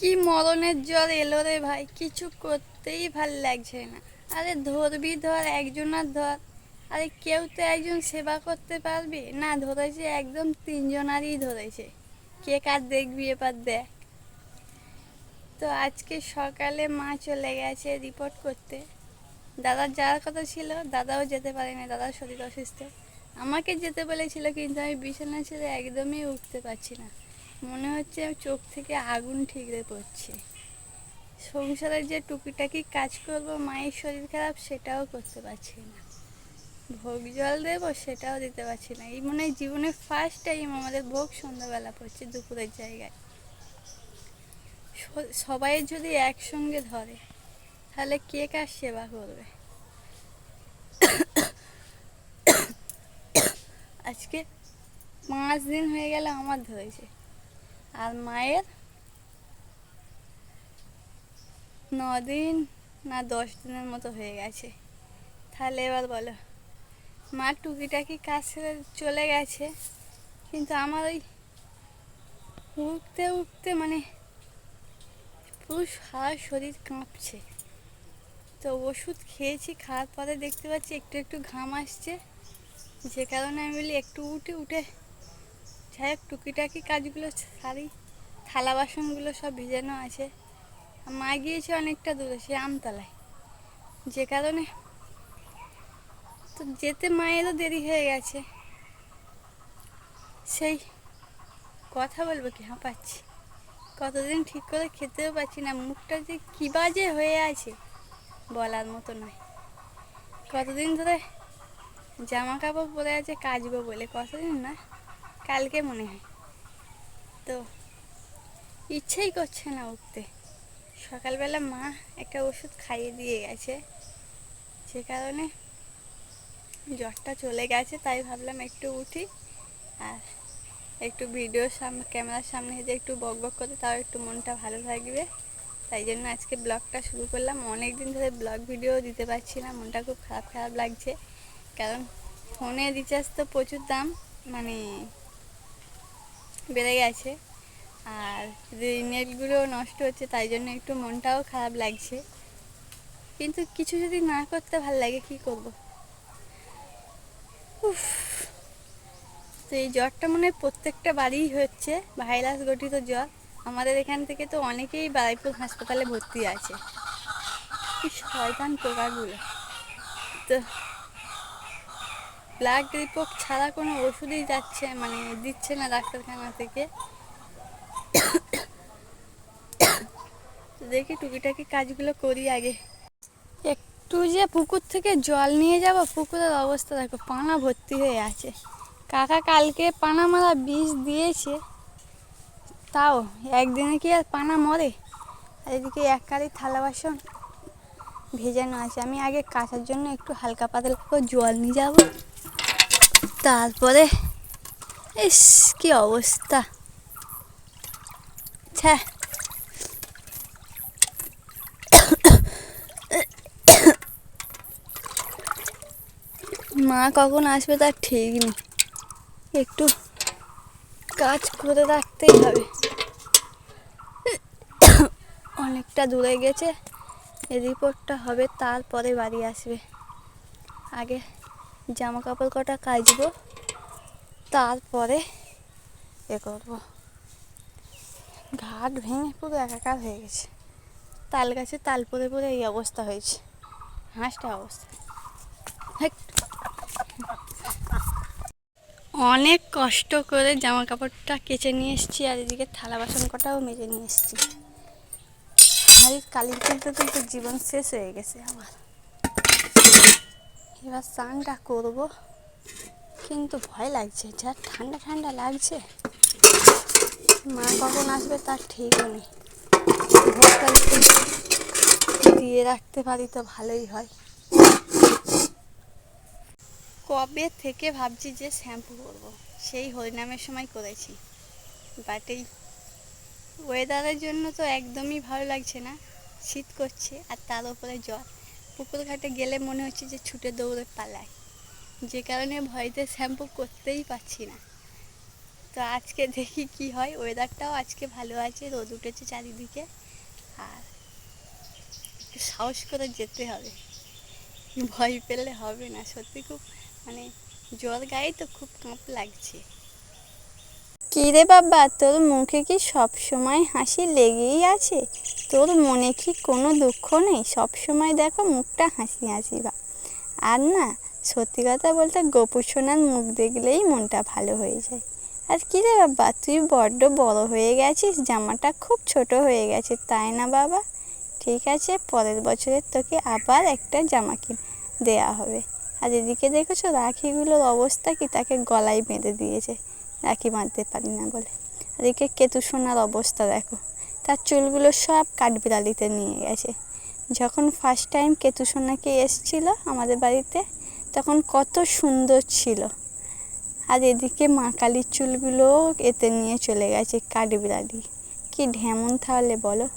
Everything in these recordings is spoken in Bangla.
কি মরণের জ্বর এলো রে ভাই? কিছু করতেই ভালো লাগছে না। আরে ধরবি ধর একজনের ধর। আরে কেউ তো একজন সেবা করতে পারবি? না, ধরেছে একদম তিনজনারই ধরেছে। কে কার দেখবি এবার দেখ। তো আজকে সকালে মা চলে গেছে রিপোর্ট করতে। দাদার যাওয়ার কথা ছিল, দাদাও যেতে পারেনি দাদার শরীর অসুস্থ। আমাকে যেতে বলেছিল, কিন্তু আমি বিছানা ছেড়ে একদমই উঠতে পারছি না। মনে হচ্ছে চোখ থেকে আগুন ঠিকরে পড়ছে। সংসারের যে টুকিটাকি কাজ করব, মায়ের শরীর খারাপ, সেটাও করতে পারছি না। ভোগ জল দেবো, সেটাও দিতে পারছি না। এই মনে হয় জীবনের ফার্স্ট টাইম আমাদের ভোগ সন্ধ্যাবেলা পড়ছে দুপুরের জায়গায়। সবাই যদি একসঙ্গে ধরে, তাহলে কে কার সেবা করবে? আজকে পাঁচ দিন হয়ে গেল আমার ধরেছে। আর মায়ের দিন না দশ দিনের মতো হয়ে গেছে। তাহলে এবার বলো, মা টুকিটাকি কাজ সেরে চলে গেছে, কিন্তু আমার ওই উঠতে উঠতে মানে পুরো সারা শরীর কাঁপছে। তো ওষুধ খেয়েছি, খাওয়ার পরে দেখতে পাচ্ছি একটু একটু ঘাম আসছে। যে কারণে আমি বলি একটু উঠে উঠে যাই হোক, টুকিটাকি কাজগুলো সারি, থালা বাসনগুলো সব ভিজানো আছে। মা গিয়েছে অনেকটা দূরে, সে আমতলায়। যে কারণে তো যেতে মায়েরও দেরি হয়ে গেছে। সেই কথা বলব কি? হাঁপাচ্ছি কতদিন ঠিক করে খেতেও পাচ্ছি না, মুখটা যে কী বাজে হয়ে আছে বলার মতো নয়। কতদিন ধরে জামা কাপড় পরে আছে, কাচবো বলে। কতদিন না? কালকে মনে হয়। তো, ইচ্ছেই করছে না উঠতে। সকালবেলা মা একটা ওষুধ খাইয়ে দিয়ে গেছে। যে কারণে জ্বরটা চলে গেছে, তাই ভাবলাম একটু উঠি। আর একটু ভিডিওর সামনে ক্যামেরার সামনে যে একটু বক বক করতে, তাও একটু মনটা ভালো থাকবে। তাই জন্য আজকে ব্লগটা শুরু করলাম। অনেক দিন ধরে ব্লগ ভিডিও দিতে পারছি না, মনটা খুব খারাপ খারাপ লাগছে। কারণ ফোনে রিচার্জ তো প্রচুর দাম মানে বেড়ে গেছে। আর নেটগুলো নষ্ট হচ্ছে তাই জন্য একটু মনটাও খারাপ লাগছে। কিন্তু কিছু যদি না করতে ভালো লাগে, কি করব? উফ। তো এই জ্বরটা মনে হয় প্রত্যেকটা বাড়িই হচ্ছে, ভাইরাস গঠিত জ্বর। আমাদের এখান থেকে তো অনেকেই বারাইপুর হাসপাতালে ভর্তি আছে। কি শয়তান পোকাগুলো। তো ব্লাড রিপোর্ট ছাড়া কোনো ওষুধই যাচ্ছে মানে দিচ্ছে না ডাক্তারখানা থেকে। দেখি টুকিটাকি কাজগুলো করি আগে। একটু যে পুকুর থেকে জল নিয়ে যাব, পুকুরের অবস্থা দেখো, পানা ভর্তি হয়ে আছে। কাকা কালকে পানা মারা বিষ দিয়েছে, তাও একদিনে কি আর পানা মরে? এদিকে এক কালি থালা বাসন ভেজানো আছে, আমি আগে কাচার জন্য একটু হালকা পাতলা করে জল নিয়ে যাব। তারপরে, ইস, কি অবস্থা? ছ্যা মা কখন আসবে তার ঠিক নেই। একটু কাজ করে রাখতেই হবে। অনেকটা দূরে গেছে রিপোর্টটা হবে, তারপরে বাড়ি আসবে। আগে জামা কাপড় কটা কাচবো তারপরে এ করব। ঘাট ভেঙে পুরো একাকার হয়ে গেছে। তাল গাছে তাল পরে পরে এই অবস্থা হয়েছে। হাঁসটা অবস্থা। অনেক কষ্ট করে জামা কাপড়টা কেচে নিয়ে এসেছি আর এদিকে থালা বাসন কটাও মেজে নিয়ে এসেছি। হাড়ির কালি তুলতে তুলতে জীবন শেষ হয়ে গেছে আমার। এবার স্নানটা করব। কিন্তু ভয় লাগছে, যা ঠান্ডা ঠান্ডা লাগছে। মা কখন আসবে তার ঠিকও নেই। দিয়ে রাখতে পারি তো ভালোই হয়। কবে থেকে ভাবছি যে শ্যাম্পু করব? সেই হরিনামের সময় করেছি। বাট এই ওয়েদারের জন্য তো একদমই ভালো লাগছে না। শীত করছে আর তার উপরে জ্বর। পুকুর ঘাটে গেলে মনে হচ্ছে যে ছুটে দৌড়ে পালায় যে কারণে ভয়তে শ্যাম্পু করতেই পারছি না। তো আজকে দেখি কি হয় ওয়েদারটাও আজকে ভালো আছে, রোদ উঠেছে চারিদিকে। আর একটু সাহস করে যেতে হবে। ভয় পেলে হবে না, সত্যি খুব মানে জ্বর গায়ে তো খুব কাঁপ লাগছে। কি রে বাবা, তোর মুখে কি সব সময় হাসি লেগেই আছে? তোর মনে কি কোনো দুঃখ নেই? সব সময় দেখো মুখটা হাসি হাসি বা। আর না, সত্যি কথা বলতে গোপু সোনার মুখ দেখলেই মনটা ভালো হয়ে যায়। আর কি রে বাবা, তুই বড্ড বড় হয়ে গেছিস, জামাটা খুব ছোট হয়ে গেছে, তাই না বাবা? ঠিক আছে, পরের বছরের তোকে আবার একটা জামা কিনে, দেয়া হবে। আর এদিকে দেখেছ রাখিগুলোর অবস্থা কি? তাকে গলায় বেঁধে দিয়েছে। রাখি বাঁধতে পারি না বলে। এদিকে কেতু সোনার অবস্থা দেখো। তার চুলগুলো সব কাঠবিড়ালিতে নিয়ে গেছে। যখন ফার্স্ট টাইম কেতু সোনাকে এসছিল আমাদের বাড়িতে, তখন কত সুন্দর ছিল। আর এদিকে মা কালীর চুলগুলো এতে নিয়ে চলে গেছে কাঠবিড়ালি। কি ঢেমন তাহলে বলো?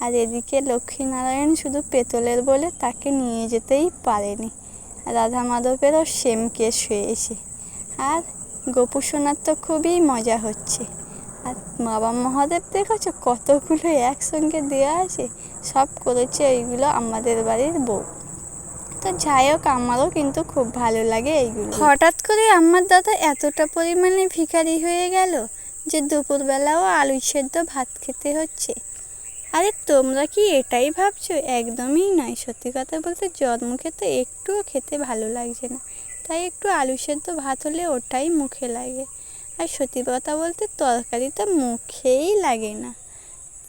আর এদিকে লক্ষ্মীনারায়ণ শুধু পেতলের বলে তাকে নিয়ে যেতেই পারেনি। রাধা মাধবেরও সেম কেস হয়েছে। আর গোপু সোনার তো খুবই মজা হচ্ছে। আর বাবা মহাদেব দেখেছ কতগুলো একসঙ্গে দেওয়া আছে? সব করেছে ওইগুলো আমাদের বাড়ির বউ। তো যাই হোক, আমারও কিন্তু খুব ভালো লাগে এইগুলো। হঠাৎ করে আমার দাদা এতটা পরিমাণে ভিখারি হয়ে গেল যে দুপুরবেলাও আলু সেদ্ধ ভাত খেতে হচ্ছে। আরে তোমরা কি এটাই ভাবছ? একদমই নয়। সত্যি কথা বলতে জ্বর মুখে তো একটুও খেতে ভালো লাগছে না। তাই একটু আলু সেদ্ধ ভাত হলে ওটাই মুখে লাগে। আর সত্যি কথা বলতে তরকারি তো মুখেই লাগে না।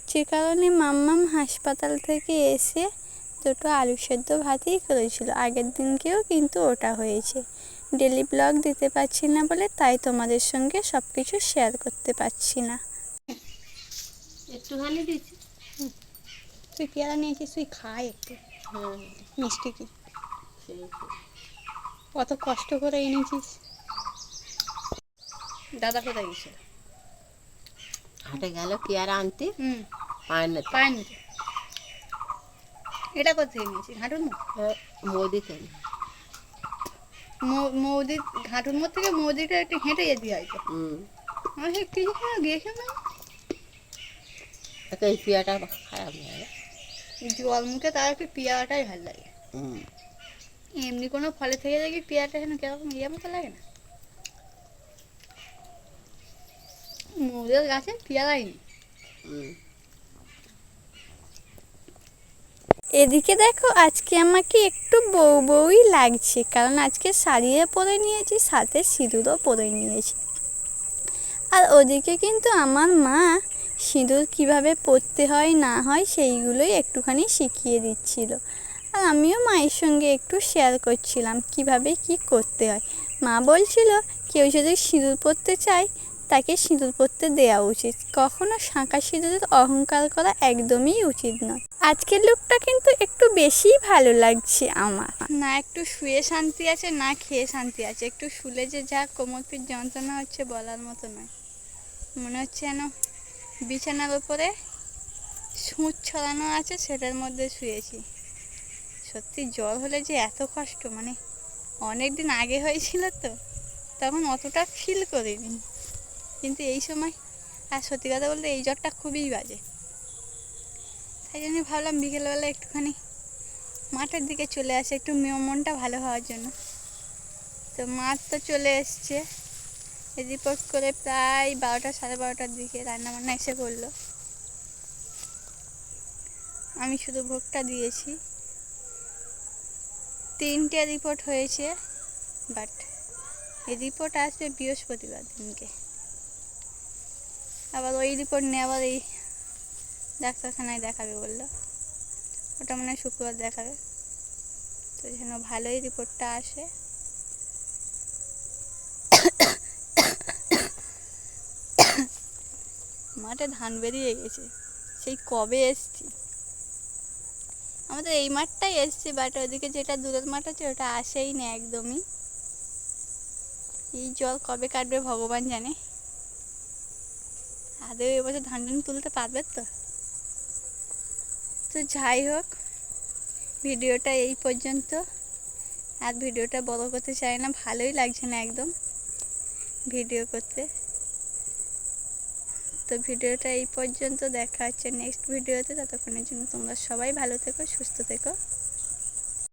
যে কারণে মাম্মাম হাসপাতাল থেকে এসে দুটো আলু সেদ্ধ ভাতই করেছিল। আগের দিনকেও কিন্তু ওটা হয়েছে। ডেলি ব্লগ দিতে পারছি না বলে তাই তোমাদের সঙ্গে সব কিছু শেয়ার করতে পারছি না। একটুখানি দিচ্ছি। তুই পেয়ারা নিয়েছিস তুই খাই একটু। হ্যাঁ। মিষ্টি কি? সেই। কত কষ্ট করে এনেছিস। দাদা কোথায় গেছে? হাটে গেল পেয়ারা আনতে? পায় না এটা কোথায় নিয়েছিস হ্যাঁ, মোদিতে। মৌদি থেকে মৌদিটা একটু হেঁটে যেতে হয় তো। আমার সে কিছু গিয়েছে না? এই পেয়ারাটা খারাপ না জল মুখে তার একটু পেয়ারাটাই ভালো লাগে। হুম। এমনি কোনো ফলে থেকে দেখি পেয়ারাটা যেন কীরকম ইয়ে মতো লাগে না? মৌদের গাছে পেয়ারাই নেই এদিকে দেখো আজকে আমাকে একটু বউ বউই লাগছে কারণ আজকে শাড়িও পরে নিয়েছি সাথে সিঁদুরও পরে নিয়েছি। আর ওদিকে কিন্তু আমার মা সিঁদুর কীভাবে পরতে হয় না হয় সেইগুলোই একটুখানি শিখিয়ে দিচ্ছিল। আর আমিও মায়ের সঙ্গে একটু শেয়ার করছিলাম কীভাবে কি করতে হয়। মা বলছিল, কেউ যদি সিঁদুর পরতে চায়, তাকে সিঁদুর পরতে দেওয়া উচিত। কখনো শাঁখা সিঁদুরের অহংকার করা একদমই উচিত নয়। আজকের লুকটা কিন্তু একটু বেশি ভালো লাগছে আমার। না, একটু শুয়ে শান্তি আছে, না খেয়ে শান্তি আছে। একটু শুলে যে যা কোমর পিঠ যন্ত্রণা হচ্ছে বলার মতো নয়। মনে হচ্ছে যেন বিছানার উপরে সুঁচ ছড়ানো আছে, সেটার মধ্যে শুয়েছি। সত্যি জ্বর হলে যে এত কষ্ট মানে অনেক দিন আগে হয়েছিল তো, তখন অতটা ফিল করিনি। কিন্তু এই সময়, আর সত্যি কথা বলতে এই জ্বরটা খুবই বাজে। তাই জন্য ভাবলাম বিকেলবেলা একটুখানি মাঠের দিকে চলে আসে, একটু মনটা ভালো হওয়ার জন্য। তো মাঠ তো চলে এসছে। রিপোর্ট করে প্রায় বারোটা, সাড়ে বারোটার দিকে রান্না বান্না এসে করল। আমি শুধু ভোগটা দিয়েছি। তিনটে রিপোর্ট হয়েছে বাট রিপোর্ট আসবে বৃহস্পতিবার দিনকে। আবার ওই রিপোর্ট নিয়ে আবার এই ডাক্তারখানায় দেখাবে বলল। ওটা মনে হয় শুক্রবার দেখাবে। তো যেন ভালোই রিপোর্টটা আসে। মাঠে ধান বেরিয়ে গেছে। সেই কবে এসছি? আমাদের এই মাঠটাই এসছে বাট ওদিকে যেটা দূরের মাঠ আছে, ওটা আসেই না একদমই। এই জল কবে কাটবে ভগবান জানে। আদৌ এবছর ধান টান তুলতে পারবে তো? তো যাই হোক, ভিডিওটা এই পর্যন্ত। আর ভিডিওটা বড় করতে চাই না, ভালোই লাগছে না একদম। ভিডিও করতে। তো ভিডিওটা এই পর্যন্ত দেখা হচ্ছে নেক্সট ভিডিওতে, ততক্ষণের জন্য তোমরা সবাই ভালো থেকো, সুস্থ থেকো।